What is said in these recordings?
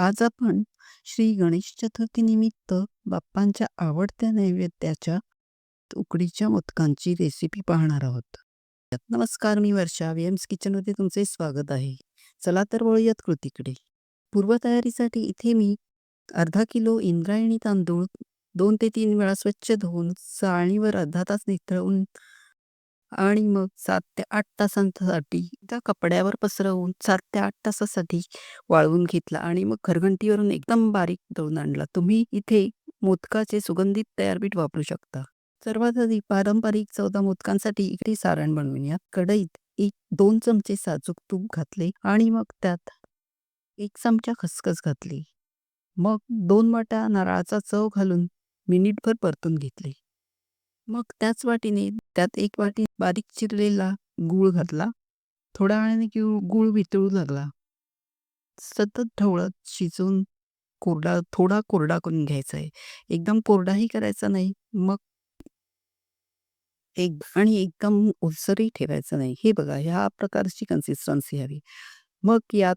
आज आपण श्री गणेश चतुर्थीनिमित्त बाप्पांच्या आवडत्या नैवेद्याच्या उकडीच्या मोदकांची रेसिपी पाहणार आहोत. नमस्कार मी वर्षा व्हीएम्स किचनमध्ये तुमचे स्वागत आहे. चला तर वळूयात कृतीकडे. पूर्वतयारीसाठी इथे मी अर्धा किलो इंद्रायणी तांदूळ दोन ते तीन वेळा स्वच्छ धुवून चाळणीवर अर्धा तास निथळून आणि मग सात ते आठ तासांसाठी त्या कपड्यावर पसरवून सात ते आठ तासासाठी वाळवून घेतला आणि मग घरघंटीवरून एकदम बारीक दळून आणला. तुम्ही इथे मोदकाचे सुगंधित तयार पीठ वापरू शकता. सर्वात आधी पारंपरिक चौदा मोदकांसाठी इकडे सारण बनवूया. कढईत एक दोन चमचे साजूक तूप घातले आणि मग त्यात एक चमचा खसखस घातली. मग दोन वाट्या नारळाचा चव घालून मिनिटभर परतून घेतले. मग त्याच वाटीने त्यात एक वाटी बारीक चिरलेला गूळ घातला. थोड्या वेळाने गूळ वितळू लागला. सतत ढवळत शिजवून कोरडा थोडा कोरडा करून घ्यायचा आहे. एकदम कोरडाही करायचा नाही. मग एक आणि एकदम ओलसरही ठेवायचं नाही. हे बघा ह्या प्रकारची कन्सिस्टन्सी हवी. मग यात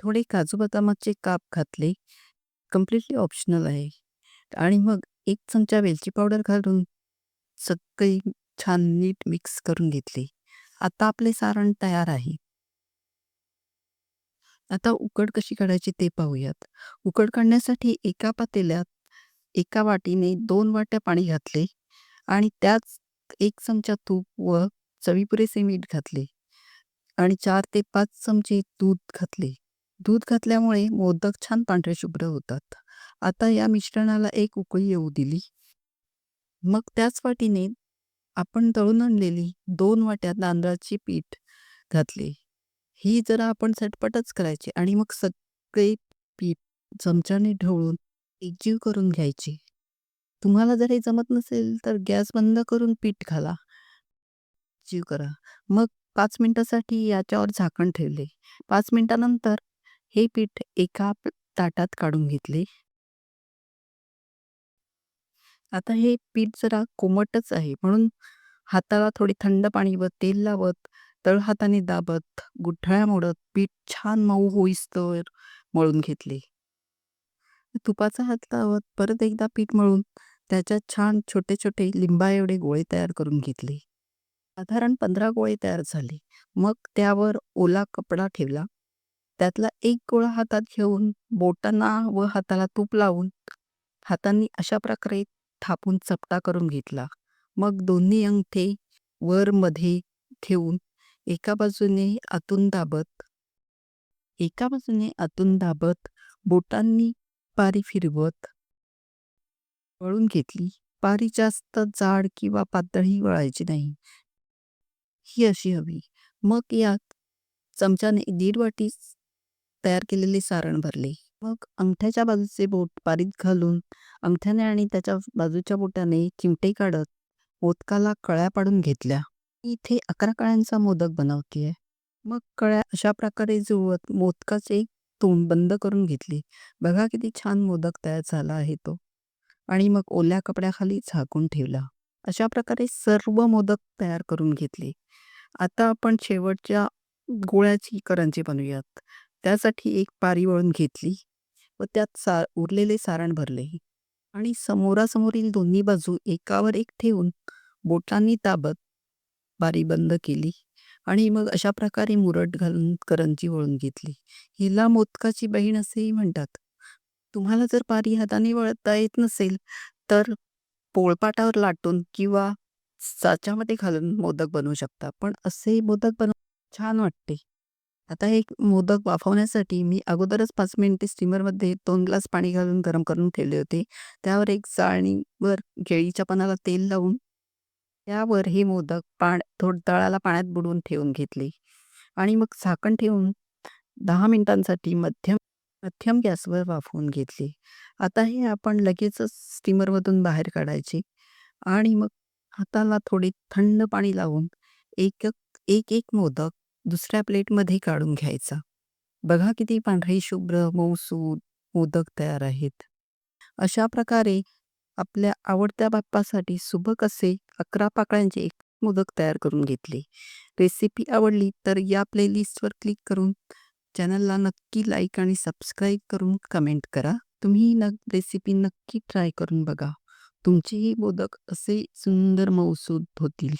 थोडे काजू बदामाचे काप घातले. कम्प्लिटली ऑप्शनल आहे. आणि मग एक चमचा वेलची पावडर घालून सगळी छान नीट मिक्स करून घेतले. आता आपले सारण तयार आहे. आता उकड कशी काढायची ते पाहूयात. उकड काढण्यासाठी एका पातेल्यात एका वाटीने दोन वाट्या पाणी घातले आणि त्याच एक चमचा तूप व चवीपुरेसे मीठ घातले आणि चार ते पाच चमचे दूध घातले. दूध घातल्यामुळे मोदक छान पांढरे शुभ्र होतात. आता या मिश्रणाला एक उकळी येऊ दिली. मग त्याच वाटीने आपण तळून आणलेली दोन वाट्या तांदळाची पीठ घातले. ही जरा आपण झटपटच करायची आणि मग सगळे पीठ चमच्याने ढवळून एकजीव करून घ्यायचे. तुम्हाला जर हे जमत नसेल तर गॅस बंद करून पीठ घाला. जीव करा. मग पाच मिनिटासाठी याच्यावर झाकण ठेवले. पाच मिनिटानंतर हे पीठ एका ताटात काढून घेतले. आता हे पीठ जरा कोमटच आहे म्हणून हाताला थोडी थंड पाणी व तेल लावत तळहाताने दाबत गुठळ्या मोडत पीठ छान मऊ होईस्तर मळून घेतले. तुपाचा हात लावत परत एकदा पीठ मळून त्याच्यात छान छोटे छोटे लिंबा एवढे गोळे तयार करून घेतले. साधारण पंधरा गोळे तयार झाले. मग त्यावर ओला कपडा ठेवला. त्यातला एक गोळा हातात घेऊन बोटांना व हाताला तूप लावून हातांनी अशा प्रकारे थापून चपटा करून घेतला. मग दोन्ही अंगठे वर मध्ये ठेवून एका बाजूने आतून दाबत एका बाजूने आतून दाबत बोटांनी पारी फिरवत वळून घेतली. पारी जास्त जाड किंवा पातळी वळायची नाही. ही अशी हवी. मग यात चमच्याने दीड वाटी तयार केलेले सारण भरले. मग अंगठ्याच्या बाजूचे बोट पारीत घालून अंगठ्याने आणि त्याच्या बाजूच्या बोटाने चिमटे काढत मोदकाला कळ्या पाडून घेतल्या. इथे अकरा कळ्यांचा मोदक बनवतेय. मग कळ्या अशा प्रकारे जुळवत मोदकाचे तोंड बंद करून घेतली बघा किती छान मोदक तयार झाला आहे तो. आणि मग ओल्या कपड्याखाली झाकून ठेवला. अशा प्रकारे सर्व मोदक तयार करून घेतले. आता आपण शेवटच्या गोळ्याची करंजी बनवूयात. त्यासाठी एक पारी वळून घेतली व त्यात सा उरलेले सारण भरले आणि समोरासमोरील दोन्ही बाजू एकावर एक ठेवून बोटांनी ताबत बारी बंद केली आणि मग अशा प्रकारे मुरट घालून करंजी वळून घेतली. हिला मोदकाची बहीण असेही म्हणतात. तुम्हाला जर पारी हाताने वळता येत नसेल तर पोळपाटावर लाटून किंवा साच्यामध्ये घालून मोदक बनवू शकता. पण असे मोदक बनव छान वाटते. आता हे मोदक वाफवण्यासाठी मी अगोदरच पाच मिनिटे स्टीमरमध्ये दोन ग्लास पाणी घालून गरम करून ठेवले होते. त्यावर एक चाळणीवर केळीच्या पानाला तेल लावून त्यावर हे मोदक पाण थोड तळाला पाण्यात बुडवून ठेवून घेतले आणि मग झाकण ठेवून दहा मिनिटांसाठी मध्यम मध्यम गॅसवर वाफवून घेतले. आता हे आपण लगेचच स्टीमरमधून बाहेर काढायचे आणि मग हाताला थोडे थंड पाणी लावून एक एक एक मोदक दुसऱ्या प्लेटमध्ये काढून घ्यायचा. बघा किती पांढरे शुभ्र मऊसूद मोदक तयार आहेत. अशा प्रकारे आपल्या आवडत्या बाप्पासाठी सुबक असे अकरा पाकळ्यांचे एक मोदक तयार करून घेतले. रेसिपी आवडली तर या प्लेलिस्टवर क्लिक करून चॅनलला नक्की लाईक आणि सबस्क्राईब करून कमेंट करा. तुम्ही ही न रेसिपी नक्की ट्राय करून बघा. तुमचेही मोदक असे सुंदर मऊसूद होतील.